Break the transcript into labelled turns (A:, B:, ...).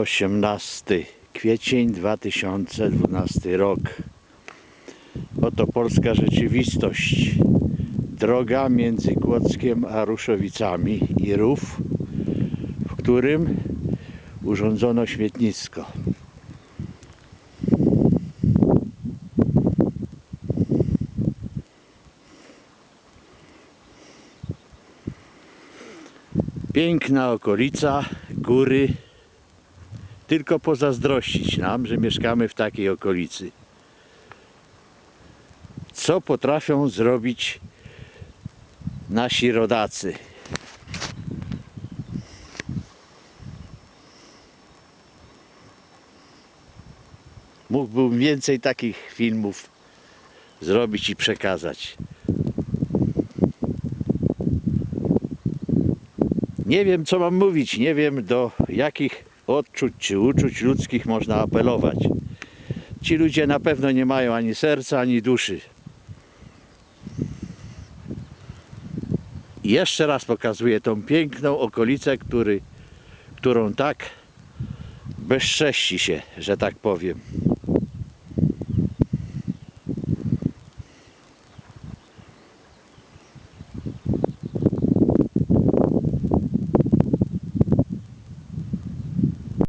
A: 18 kwiecień 2012 rok. Oto polska rzeczywistość. Droga między Kłodzkiem a Ruszowicami i rów, w którym urządzono śmietnisko. Piękna okolica, góry. Tylko pozazdrościć nam, że mieszkamy w takiej okolicy. Co potrafią zrobić nasi rodacy? Mógłbym więcej takich filmów zrobić i przekazać. Nie wiem, co mam mówić, nie wiem, do jakich odczuć czy uczuć ludzkich można apelować. Ci ludzie na pewno nie mają ani serca, ani duszy. I jeszcze raz pokazuję tą piękną okolicę, który, którą tak bezcześci się, że tak powiem.